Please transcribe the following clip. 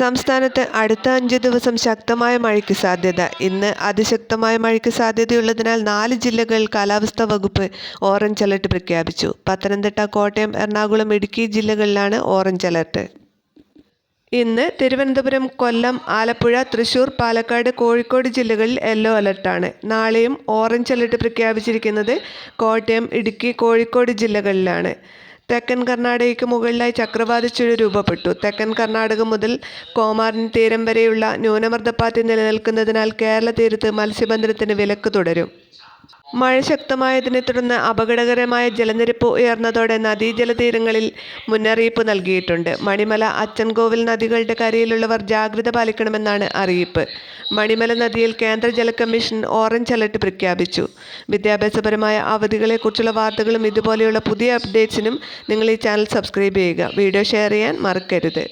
സംസ്ഥാനത്ത് അടുത്ത അഞ്ച് ദിവസം ശക്തമായ മഴയ്ക്ക് സാധ്യത. ഇന്ന് അതിശക്തമായ മഴയ്ക്ക് സാധ്യതയുള്ളതിനാൽ നാല് ജില്ലകളിൽ കാലാവസ്ഥാ വകുപ്പ് ഓറഞ്ച് അലർട്ട് പ്രഖ്യാപിച്ചു. പത്തനംതിട്ട കോട്ടയം എറണാകുളം ഇടുക്കി ജില്ലകളിലാണ് ഓറഞ്ച് അലർട്ട്. ഇന്ന് തിരുവനന്തപുരം കൊല്ലം ആലപ്പുഴ തൃശൂർ പാലക്കാട് കോഴിക്കോട് ജില്ലകളിൽ യെല്ലോ അലർട്ടാണ്. നാളെയും ഓറഞ്ച് അലർട്ട് പ്രഖ്യാപിച്ചിരിക്കുന്നത് കോട്ടയം ഇടുക്കി കോഴിക്കോട് ജില്ലകളിലാണ്. തെക്കൻ കർണാടകയ്ക്ക് മുകളിലായി ചക്രവാത ചുഴി രൂപപ്പെട്ടു. തെക്കൻ കർണാടക മുതൽ കോമാറിൻ തീരം വരെയുള്ള ന്യൂനമർദ്ദപ്പാത്തി നിലനിൽക്കുന്നതിനാൽ കേരള തീരത്ത് മത്സ്യബന്ധനത്തിന് വിലക്ക് തുടരും. മഴ ശക്തമായതിനെ തുടർന്ന് അപകടകരമായ ജലനിരപ്പ് ഉയർന്നതോടെ നദീജലതീരങ്ങളിൽ മുന്നറിയിപ്പ് നൽകിയിട്ടുണ്ട്. മണിമല അച്ചൻകോവിൽ നദികളുടെ കരയിലുള്ളവർ ജാഗ്രത പാലിക്കണമെന്നാണ് അറിയിപ്പ്. മണിമല നദിയിൽ കേന്ദ്ര ജല കമ്മീഷൻ ഓറഞ്ച് അലർട്ട് പ്രഖ്യാപിച്ചു. വിദ്യാഭ്യാസപരമായ അവധികളെക്കുറിച്ചുള്ള വാർത്തകളും ഇതുപോലെയുള്ള പുതിയ അപ്ഡേറ്റ്സിനും നിങ്ങൾ ഈ ചാനൽ സബ്സ്ക്രൈബ് ചെയ്യുക. വീഡിയോ ഷെയർ ചെയ്യാൻ മറക്കരുത്.